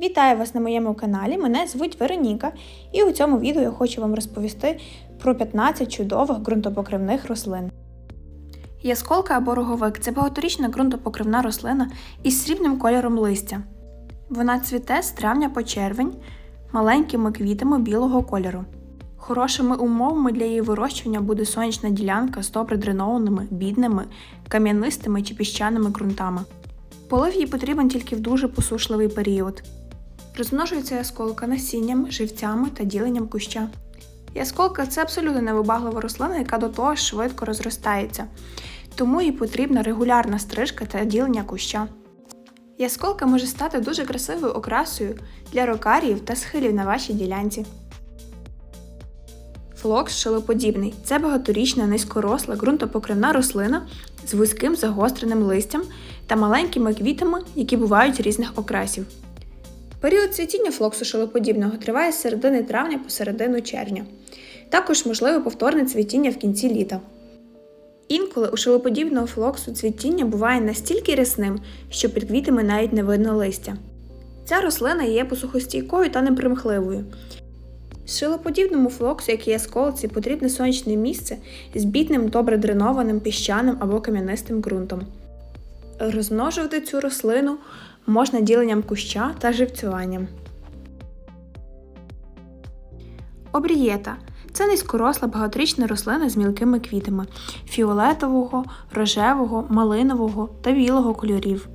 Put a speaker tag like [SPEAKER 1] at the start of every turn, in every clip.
[SPEAKER 1] Вітаю вас на моєму каналі. Мене звуть Вероніка, і у цьому відео я хочу вам розповісти про 15 чудових ґрунтопокривних рослин. Ясколка або роговик це багаторічна ґрунтопокривна рослина із срібним кольором листя. Вона цвіте з травня по червень маленькими квітами білого кольору. Хорошими умовами для її вирощування буде сонячна ділянка з добре дренованими, бідними, кам'янистими чи піщаними ґрунтами. Полив їй потрібен тільки в дуже посушливий період. Розмножується ясколка насінням, живцями та діленням куща. Ясколка це абсолютно невибаглива рослина, яка до того швидко розростається, тому їй потрібна регулярна стрижка та ділення куща. Ясколка може стати дуже красивою окрасою для рокаріїв та схилів на вашій ділянці. Флокс шилоподібний це багаторічна низькоросла ґрунтопокривна рослина з вузьким загостреним листям та маленькими квітами, які бувають різних окрасів. Період цвітіння флоксу шилоподібного триває з середини травня по середину червня. Також можливе повторне цвітіння в кінці літа. Інколи у шилоподібного флоксу цвітіння буває настільки рясним, що під квітами навіть не видно листя. Ця рослина є посухостійкою та непримхливою. Шилоподібному флоксу, як і ясколці, потрібне сонячне місце з бідним, добре дренованим піщаним або кам'янистим ґрунтом. Розмножувати цю рослину можна діленням куща та живцюванням. Обрієта це низькоросла багаторічна рослина з мілкими квітами фіолетового, рожевого, малинового та білого кольорів.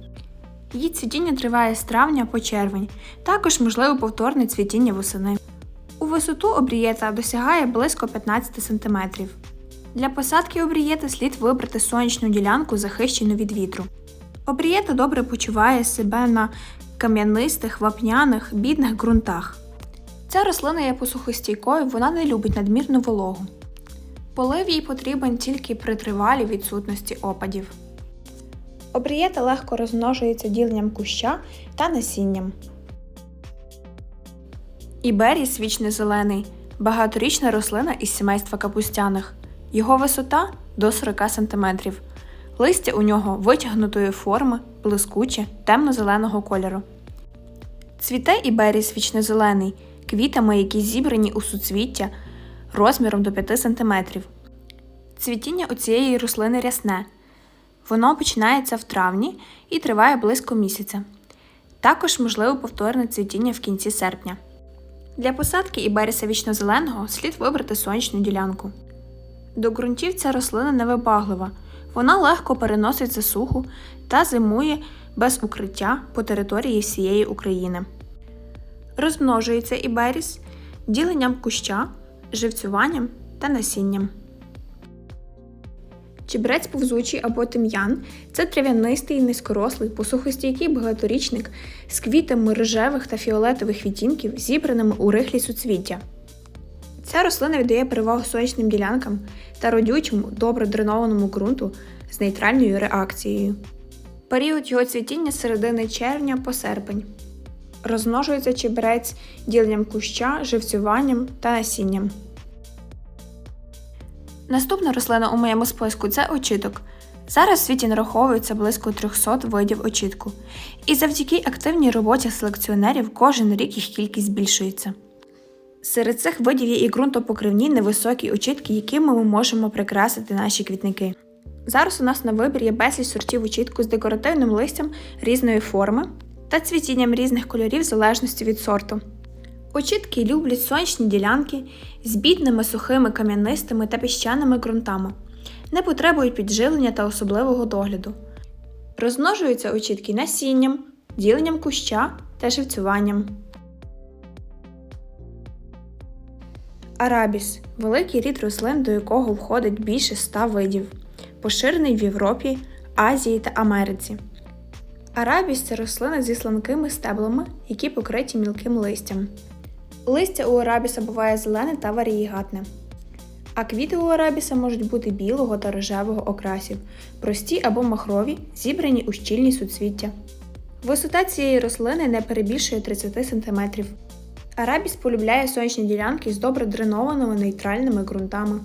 [SPEAKER 1] Її цвітіння триває з травня по червень, також можливо повторне цвітіння восени. У висоту обрієта досягає близько 15 см. Для посадки обрієти слід вибрати сонячну ділянку, захищену від вітру. Обрієта добре почуває себе на кам'янистих, вапняних, бідних ґрунтах. Ця рослина є посухостійкою, вона не любить надмірну вологу. Полив їй потрібен тільки при тривалій відсутності опадів. Обрієта легко розмножується діленням куща та насінням. Іберіс вічний зелений багаторічна рослина із сімейства капустяних. Його висота до 40 см. Листя у нього витягнутої форми, блискуче, темно-зеленого кольору. Цвіте і іберіс вічнозелений, квітами, які зібрані у суцвіття розміром до 5 см. Цвітіння у цієї рослини рясне. Воно починається в травні і триває близько місяця. Також можливо повторне цвітіння в кінці серпня. Для посадки іберіса вічнозеленого слід вибрати сонячну ділянку. До ґрунтів ця рослина невибаглива. Вона легко переносить засуху та зимує без укриття по території всієї України. Розмножується іберіс діленням куща, живцюванням та насінням. Чебрець повзучий або тим'ян це трав'янистий низькорослий посухостійкий багаторічник з квітами рожевих та фіолетових відтінків, зібраними у рихлі суцвіття. Ця рослина віддає перевагу сонячним ділянкам та родючому, добре дренованому ґрунту з нейтральною реакцією. Період його цвітіння з середини червня по серпень. Розмножується чебрець діленням куща, живцюванням та насінням. Наступна рослина у моєму списку це очіток. Зараз в світі нараховується близько 300 видів очітку, і завдяки активній роботі селекціонерів кожен рік їх кількість збільшується. Серед цих видів є і ґрунтопокривні невисокі очітки, якими ми можемо прикрасити наші квітники. Зараз у нас на вибір є безліч сортів очітку з декоративним листям різної форми та цвітінням різних кольорів в залежності від сорту. Очітки люблять сонячні ділянки з бідними сухими кам'янистими та піщаними ґрунтами, не потребують підживлення та особливого догляду. Розмножуються очітки насінням, діленням куща та живцюванням. Арабіс великий рід рослин, до якого входить більше 100 видів, поширений в Європі, Азії та Америці. Арабіс це рослина зі сланкими стеблами, які покриті мілким листям. Листя у арабіса буває зелене та варієгатне. А квіти у арабіса можуть бути білого та рожевого окрасів, прості або махрові, зібрані у щільні суцвіття. Висота цієї рослини не перебільшує 30 см. Арабіс полюбляє сонячні ділянки з добре дренованими нейтральними ґрунтами.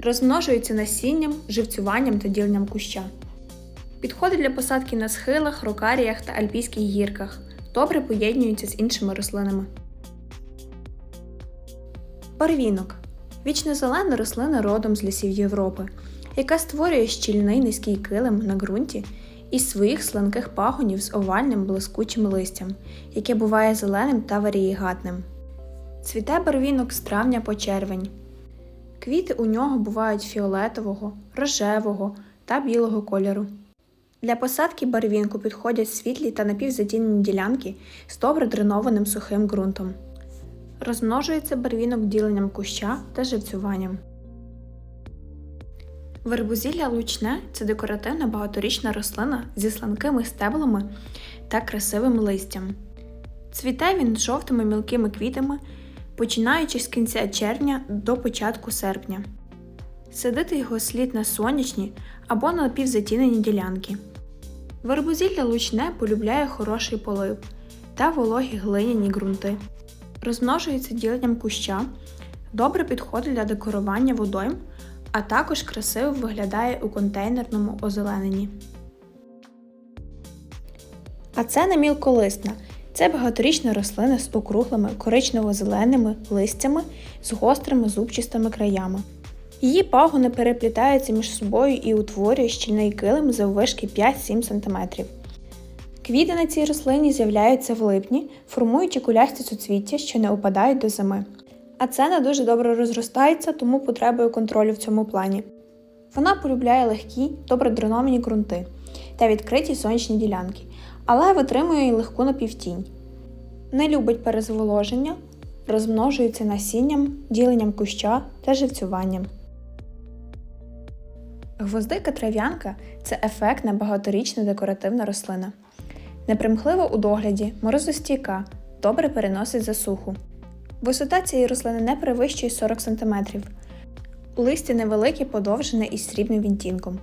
[SPEAKER 1] Розмножується насінням, живцюванням та діленням куща. Підходить для посадки на схилах, рокаріях та альпійських гірках, добре поєднуються з іншими рослинами. Барвінок вічно зелена рослина родом з лісів Європи, яка створює щільний низький килим на ґрунті із своїх сланких пагонів з овальним блискучим листям, яке буває зеленим та варієгатним. Цвіте барвінок з травня по червень. Квіти у нього бувають фіолетового, рожевого та білого кольору. Для посадки барвінку підходять світлі та напівзатінені ділянки з добре дренованим сухим ґрунтом. Розмножується барвінок діленням куща та живцюванням. Вербузілля лучне це декоративна багаторічна рослина зі сланкими стеблами та красивим листям. Цвіте він з жовтими мілкими квітами, починаючи з кінця червня до початку серпня. Садити його слід на сонячні або на напівзатінені ділянки. Вербузілля лучне полюбляє хороший полив та вологі глиняні ґрунти. Розмножується діленням куща, добре підходить для декорування водойм, а також красиво виглядає у контейнерному озелененні. А це не мілколисна. Це багаторічна рослина з округлими коричнево-зеленими листями з гострими зубчастими краями. Її пагони переплітаються між собою і утворює щільний килим заввишки 5-7 см. Квіти на цій рослині з'являються в липні, формуючи кулясті суцвіття, що не опадають до зими. А це не дуже добре розростається, тому потребує контролю в цьому плані. Вона полюбляє легкі, добре дреновані ґрунти та відкриті сонячні ділянки, але витримує й легку напівтінь. Не любить перезволоження, розмножується насінням, діленням куща та живцюванням. Гвоздика трав'янка це ефектна багаторічна декоративна рослина. Непримхлива у догляді, морозостійка, добре переносить засуху. Висота цієї рослини не перевищує 40 см. Листя невелике, подовжене із срібним відтінком.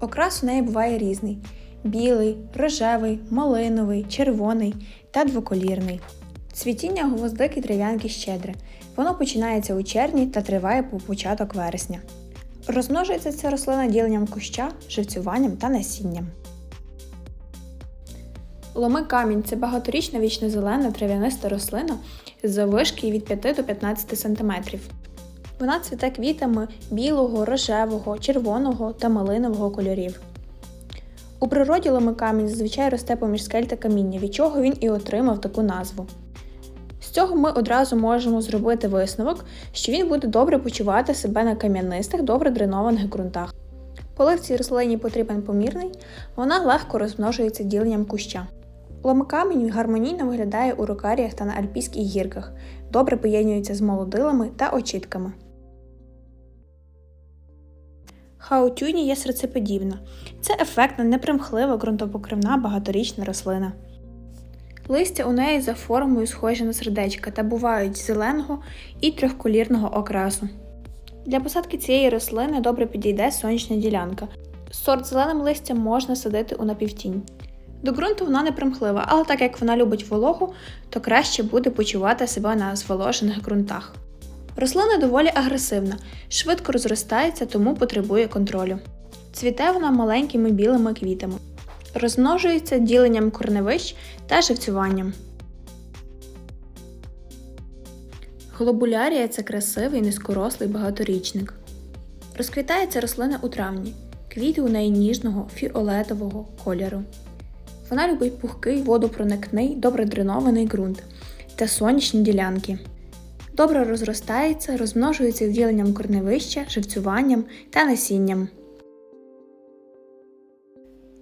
[SPEAKER 1] Окрас у неї буває різний: білий, рожевий, малиновий, червоний та двоколірний. Цвітіння гвоздики трав'янки щедре. Воно починається у червні та триває по початок вересня. Розмножується ця рослина діленням куща, живцюванням та насінням. Ломи камінь це багаторічна вічнозелена трав'яниста рослина з заввишки від 5 до 15 см. Вона цвіте квітами білого, рожевого, червоного та малинового кольорів. У природі ломикамінь зазвичай росте поміж скель та каміння, від чого він і отримав таку назву. З цього ми одразу можемо зробити висновок, що він буде добре почувати себе на кам'янистих, добре дренованих ґрунтах. Полив цій рослині потрібен помірний, вона легко розмножується діленням куща. Ломикамінь гармонійно виглядає у рокаріях та на альпійських гірках, добре поєднується з молодилами та очітками. Хаутюні є серцеподібна. Це ефектна, непримхлива ґрунтопокривна багаторічна рослина. Листя у неї за формою схожі на сердечка та бувають зеленого і трьохколірного окрасу. Для посадки цієї рослини добре підійде сонячна ділянка. Сорт зеленим листям можна садити у напівтінь. До ґрунту вона не примхлива, але так як вона любить вологу, то краще буде почувати себе на зволожених ґрунтах. Рослина доволі агресивна, швидко розростається, тому потребує контролю. Цвіте вона маленькими білими квітами. Розмножується діленням корневищ та живцюванням. Глобулярія це красивий низькорослий багаторічник. Розквітається рослина у травні. Квіти у неї ніжного фіолетового кольору. Вона любить пухкий водопроникний, добре дренований ґрунт та сонячні ділянки. Добре розростається, розмножується відділенням корневища, живцюванням та насінням.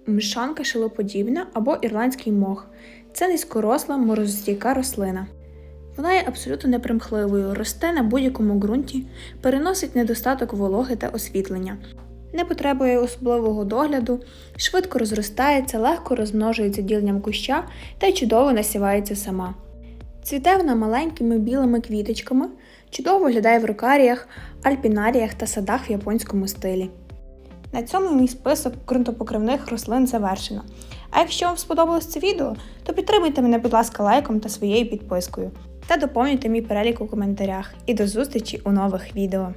[SPEAKER 1] Мшанка шилоподібна або ірландський мох. Це низькоросла морозостійка рослина. Вона є абсолютно непримхливою, росте на будь-якому ґрунті, переносить недостаток вологи та освітлення, не потребує особливого догляду, швидко розростається, легко розмножується діленням куща та чудово насівається сама. Цвіте вона маленькими білими квіточками, чудово виглядає в рукаріях, альпінаріях та садах в японському стилі. На цьому мій список ґрунтопокривних рослин завершено. А якщо вам сподобалось це відео, то підтримуйте мене, будь ласка, лайком та своєю підпискою. Та доповнюйте мій перелік у коментарях. І до зустрічі у нових відео!